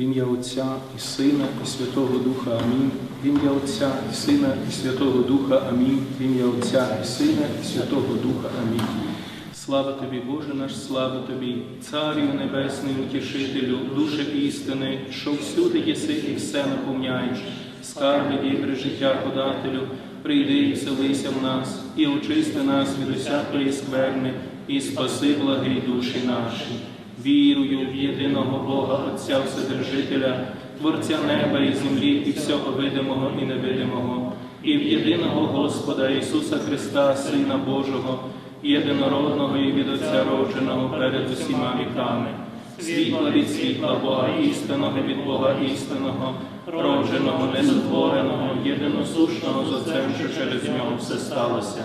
В ім'я Отця і Сина, і Святого Духа Амінь. В ім'я Отця і Сина, і Святого Духа Амінь. В ім'я Отця і Сина, і Святого Духа Амінь. Слава тобі, Боже наш, слава тобі, Царю Небесний, утішителю, душе істини, що всюди єси і все наповняєш, скарби вібри життя подателю, прийди і вселися в нас, і очисти нас від усякої скверни, і спаси благі душі наші. Вірую в єдиного Бога, Отця Вседержителя, Творця неба і землі, і всього видимого і невидимого, і в єдиного Господа Ісуса Христа, Сина Божого, єдинородного і від Отця родженого перед усіма віками, світла від світла Бога істинного від Бога істинного, родженого, незатвореного, єдиносушного з Отцем, що через нього все сталося.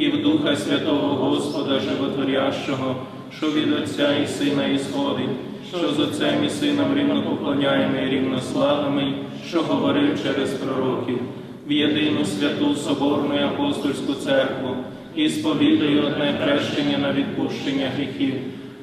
і в Духа Святого Господа Животворящого, що від Отця і Сина ісходить, що з Отцем і Сином рівно поклоняємо і рівно славимо, що говорив через пророків, в єдину святу Соборну і апостольську церкву, і сповідаю одне хрещення на відпущення гріхів,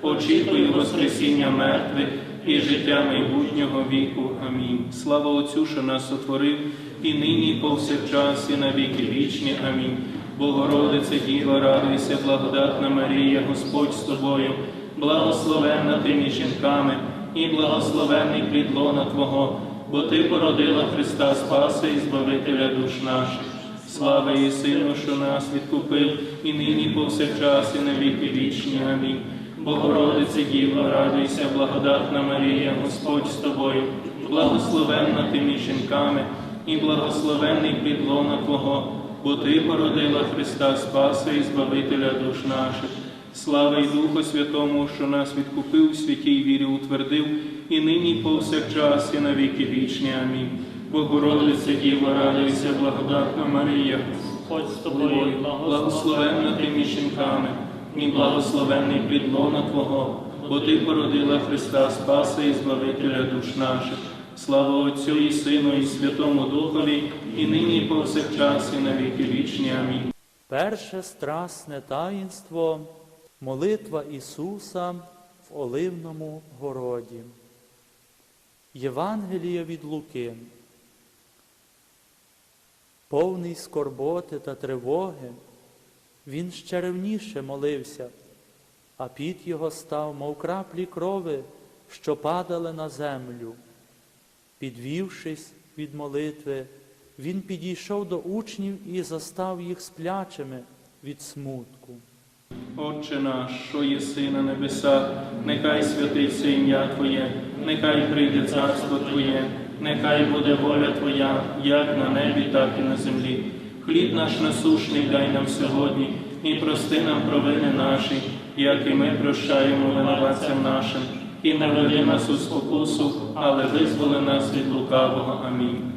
очікую Воскресіння мертвих і життя майбутнього віку. Амінь. Слава Отцю, що нас сотворив, і нині, і повсякчас, і на віки вічні. Амінь. Богородице Діва, радуйся, благодатна Марія, Господь з тобою, благословенна ти між жінками, і благословенний плід лона Твого, бо Ти породила Христа Спаса і Збавителя душ наших. Слава і Сину, що нас відкупив, і нині повсякчас, і на віки вічні. Амінь. Богородице Діва, радуйся, благодатна Марія, Господь з тобою, благословенна ти між жінками, і благословенний плід лона Твого бо Ти породила Христа Спаса і Збавителя душ наших. Слава й Духу Святому, що нас відкупив, святій вірі утвердив, і нині, повсякчас, і на віки вічні. Амінь. Богородице Діва, радуйся, благодатна Марія, Господь з тобою, благословенна ти між жінками, і благословенний плід лона Твого, бо Ти породила Христа Спаса і Збавителя душ наших. Слава Отцю і Сину, і Святому Духові, і нині, і повсякчас, і на віки вічні. Амінь. Перше страсне таїнство молитва Ісуса в Оливному городі. Євангеліє від Луки. Повний скорботи та тривоги, він ще ревніше молився, а під його став, мов краплі крови, що падали на землю. Підвівшись від молитви, він підійшов до учнів і застав їх сплячими від смутку. Отче наш, що єси на небесах, нехай святиться ім'я Твоє, нехай прийде царство Твоє, нехай буде воля Твоя, як на небі, так і на землі. Хліб наш насушний дай нам сьогодні, і прости нам провини наші, як і ми прощаємо винуватцям нашим, і не веди нас у спокусу, але визволи нас від лукавого. Амінь.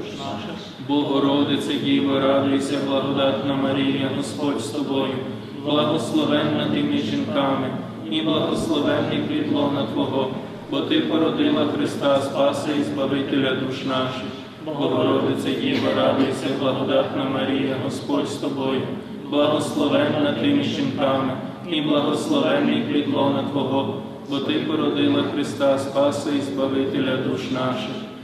Богородице Діво, радуйся, благодатна Марія, Господь з тобою, благословенна ти між жінками, і благословенний плід лона Твого, бо Ти породила Христа Спаса і Збавителя душ наших. Богородице Діво, радуйся, благодатна Марія, Господь з тобою, благословенна ти між жінками, і благословенний плід лона Твого, бо Ти породила Христа Спаса і Збавителя душ наших.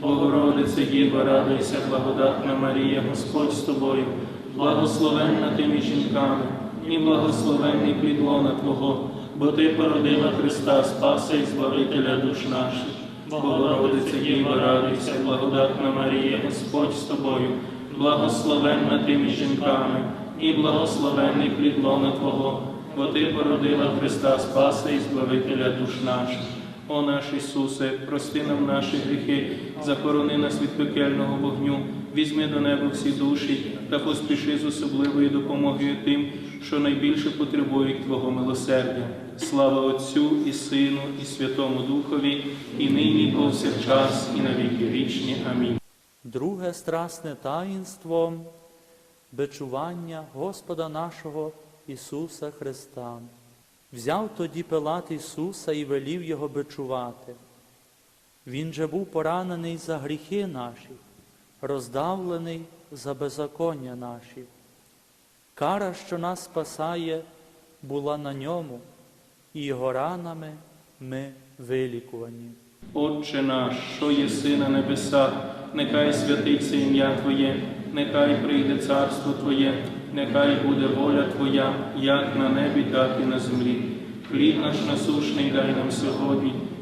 Богородице Діво, радуйся, благодатна Марія, Господь з тобою, благословенна ти між жінками, і благословений плід лона Твого, бо Ти породила Христа Спаса і Збавителя душ наших. Богородице Діво, радуйся, благодатна Марія, Господь з тобою, благословенна ти між жінками, і благословенний плідлона Твого, бо Ти породила Христа Спаса і Збавителя душ наших. О наш Ісусе, прости нам наші гріхи, захорони нас від пекельного вогню, візьми до неба всі душі та поспіши з особливою допомогою тим, що найбільше потребують Твого милосердя. Слава Отцю і Сину, і Святому Духові, і нині, і повсякчас, і на віки вічні. Амінь. Друге страсне таїнство бичування Господа нашого Ісуса Христа. Взяв тоді Пилат Ісуса і велів Його бичувати. Він же був поранений за гріхи наші, роздавлений за беззаконня наші. Кара, що нас спасає, була на ньому, і його ранами ми вилікувані. Отче наш, що єси на небесах, нехай святиться ім'я Твоє, нехай прийде царство Твоє, нехай буде воля Твоя, як на небі, так і на землі. Хліб наш насушний дай нам сьогодні,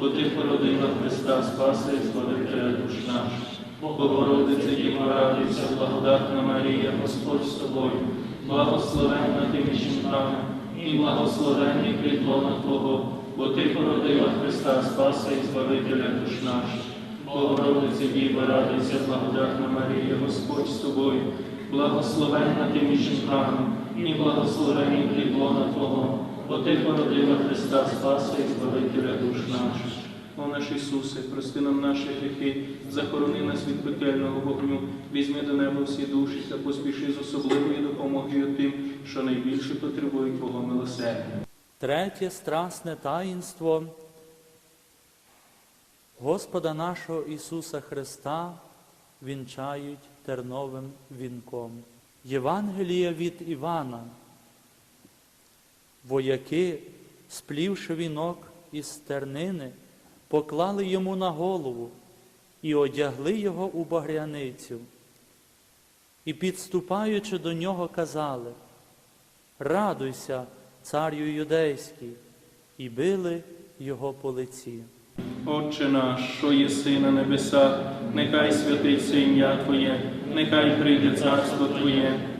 бо Ти породила Христа Спаса і Збавителя душ наших. Богородице Діво, радуйся, благодатна Марія, Господь з тобою, благословенна ти між жінками, і благословенний плід Твого, бо Ти породила Христа Спаса і Збавителя душ наших. Богородице Діво, радуйся, благодатна Марія, Господь з тобою, благословенна ти між жінками, і благословенний плід Твого, бо Ти породила Христа Спаса і Збавителя душ наших. О наш Ісусе, прости нам наші гріхи, захорони нас від пекельного вогню, візьми до неба всі душі та поспіши з особливою допомогою тим, що найбільше потребують Твого милосердя. Третє страсне таїнство Господа нашого Ісуса Христа вінчають терновим вінком. Євангелія від Івана. Вояки сплівши вінок із стернини, поклали йому на голову і одягли його у багряницю. І, підступаючи до нього, казали, Радуйся, царю юдейський, і били його по лиці. Отче наш, що єси на небесах, нехай святиться ім'я Твоє, нехай прийде царство Твоє,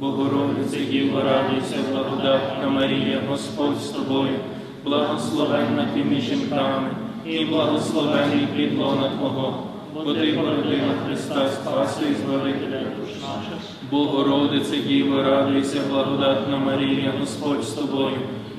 Богородице, Діво, радуйся, благодатна Марія, Господь з тобою, благословенна ти між жінками, і благословенний плід лона Твого, бо Ти породила Христа Спаса і Збавителя душ наших. Богородице, Діво, радуйся, благодатна Марія, Господь з тобою,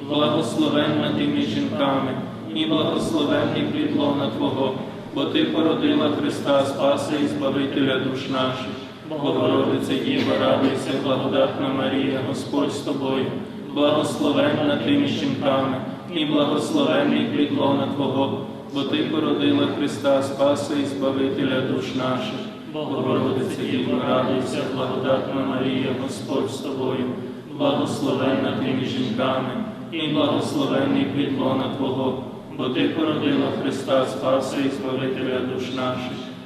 благословенна ти між жінками, і благословенний плід лона Твого, бо Ти породила Христа Спаса і Збавителя душ наших. Богородице, Діво, радуйся, благодатна Марія, Господь з тобою, благословенна ти між жінками, і благословенний плід лона Твого, бо Ти породила Христа Спаса і Збавителя душ наших. Богородице, Діво, радуйся, благодатна Марія, Господь з тобою, благословенна ти жінками, і благословенний плід лона Твого, бо Ти породила Христа Спаса і Збавителя душ наших.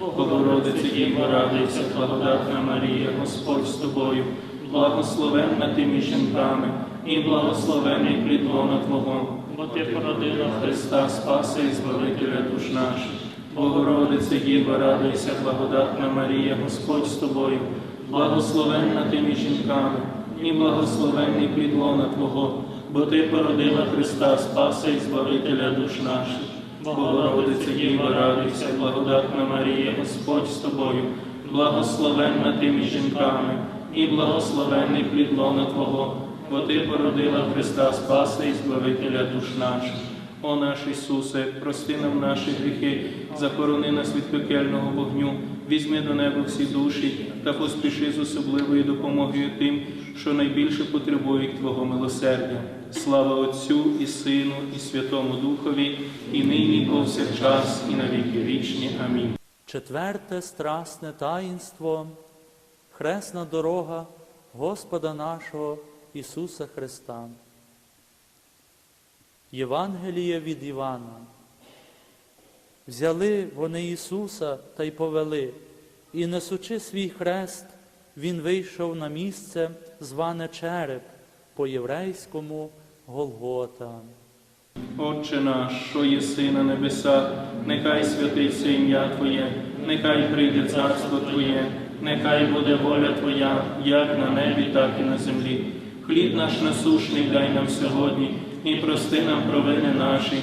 Богородице, Діво, радуйся, благодатна Марія, Господь з тобою, благословенна ти між жінками, і благословенний плід Твого, бо Ти породила Христа Спаса і Збавителя душ наших. Богородице, Діво, радуйся, благодатна Марія, Господь з тобою, благословенна ти між жінками, і благословенний плід Твого, бо Ти породила Христа Спаса і Збавителя душ наших. Богородице, Діва, радуйся, благодатна Марія, Господь з тобою, благословенна ти між жінками, і благословенний плід лона Твого, бо Ти породила Христа Спаса і Збавителя душ наших. О наш Ісусе, прости нам наші гріхи, захорони нас від пекельного вогню, візьми до неба всі душі та поспіши з особливою допомогою тим, що найбільше потребують Твого милосердя. Слава Отцю і Сину, і Святому Духові, і нині, повсякчас, і на віки вічні. Амінь. Четверте страсне таїнство, хресна дорога Господа нашого Ісуса Христа. Євангеліє від Івана. Взяли вони Ісуса та й повели, і несучи свій хрест, Він вийшов на місце, зване Череп, по-єврейському Голгота. Отче наш, що єси на небесах, нехай святиться ім'я Твоє, нехай прийде царство Твоє, нехай буде воля Твоя, як на небі, так і на землі. Хліб наш насушний дай нам сьогодні, і прости нам провини наші,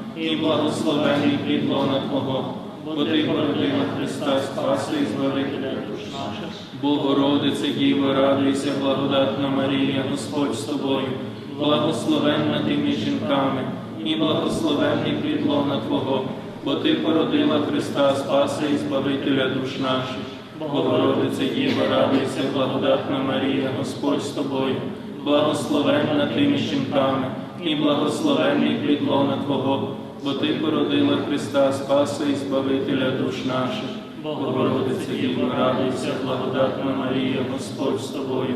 і благословенний плід лона Твого, бо Ти породила Христа Спаса і Збавителя душ наших. Богородице, Діво, радуйся, благодатна Марія, Господь з тобою, благословенна ти між жінками, і благословенний плід лона Твого, бо Ти породила Христа Спаса і Збавителя душ наших. Богородице, Діво, радуйся, благодатна Марія, Господь з тобою, благословенна ти між жінками, і благословенний плід Твого, бо Ти породила Христа, Спаса і Збавителя душ наших. Богородице Діво, радуйся, благодатна Марія, Господь з тобою,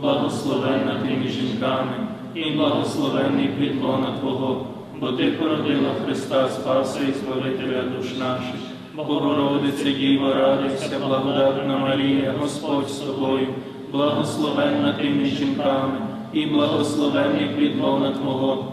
благословенна ти між жінками, і благословенний плід лона Твого, бо Ти породила Христа, Спаса і Збавителя душ наших. Богородице Діво, радуйся, благодатна Марія, Господь з тобою, благословенна ти жінками, і благословенний плід лона Твого,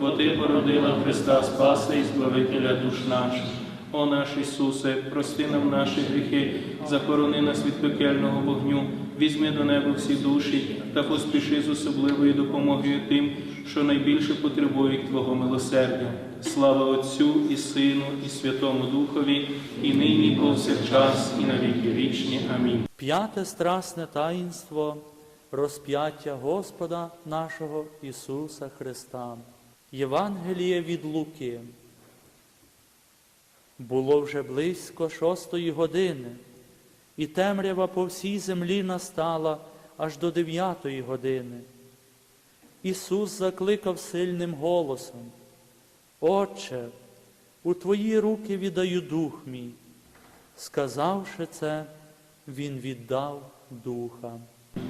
бо Ти породила Христа, Спаса і Збавителя душ наших. О наш Ісусе, прости нам наші гріхи, захорони нас від пекельного вогню, візьми до неба всі душі та поспіши з особливою допомогою тим, що найбільше потребують Твого милосердя. Слава Отцю і Сину, і Святому Духові, і нині, і повсякчас, і на віки вічні. Амінь. П'яте страсне таїнство розп'яття Господа нашого Ісуса Христа. Євангеліє від Луки. Було вже близько шостої години, і темрява по всій землі настала аж до дев'ятої години. Ісус закликав сильним голосом, Отче, у Твої руки віддаю дух мій. Сказавши це, Він віддав духа.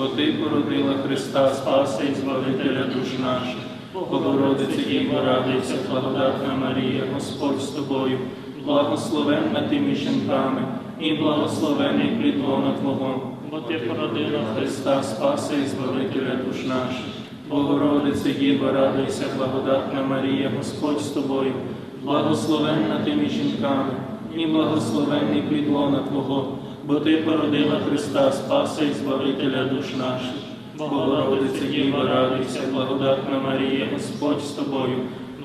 бо Ти породила Христа Спаса і Збавителя душ наших. Богородице Діво, радуйся, благодатна Марія, Господь з тобою, благословенна ти між жінками, і благословенний плідвона Твого, бо Ти породила Христа Спаса і Збавителя душ наших. Богородице Діво, радуйся, благодатна Марія, Господь з тобою, благословенна ти між жінками, і благословенний плід лона Твого, бо Ти породила Христа Спаса і Збавителя душ наших. Богородице Діво, радуйся, благодатна Марія, Господь з тобою,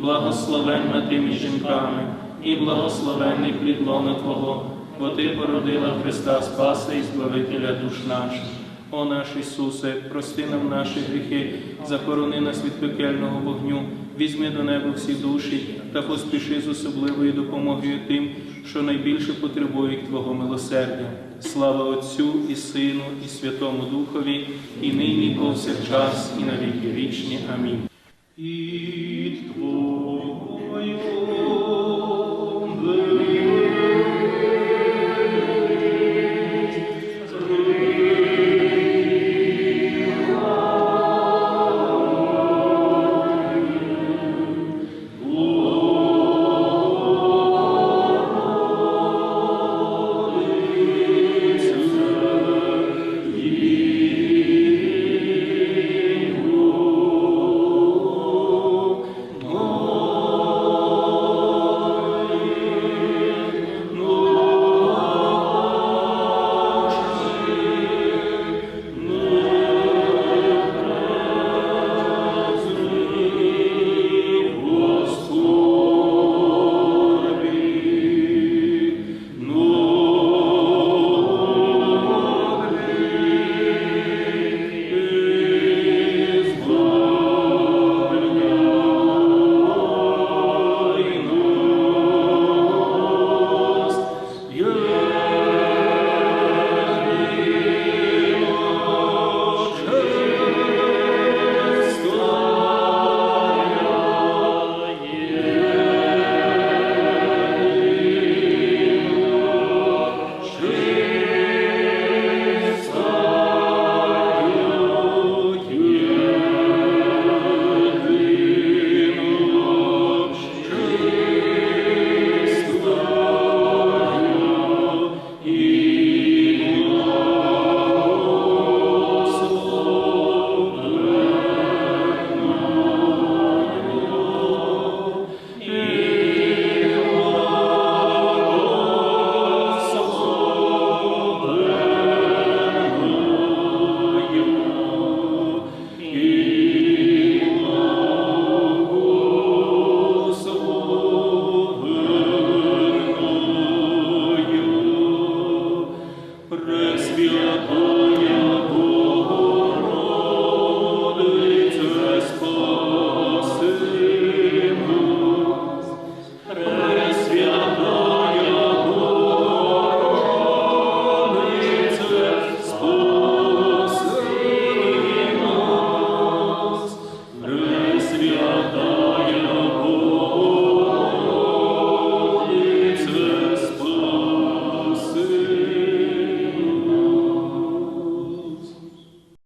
благословенна ти між жінками, і благословенний плід лона Твого, бо Ти породила Христа Спаса і Збавителя душ наших. О наш Ісусе, прости нам наші гріхи, захорони нас від пекельного вогню, візьми до неба всі душі та поспіши з особливою допомогою тим, що найбільше потребують Твого милосердя. Слава Отцю і Сину, і Святому Духові, і нині, і повсякчас, і на віки вічні. Амінь. Під Твоєю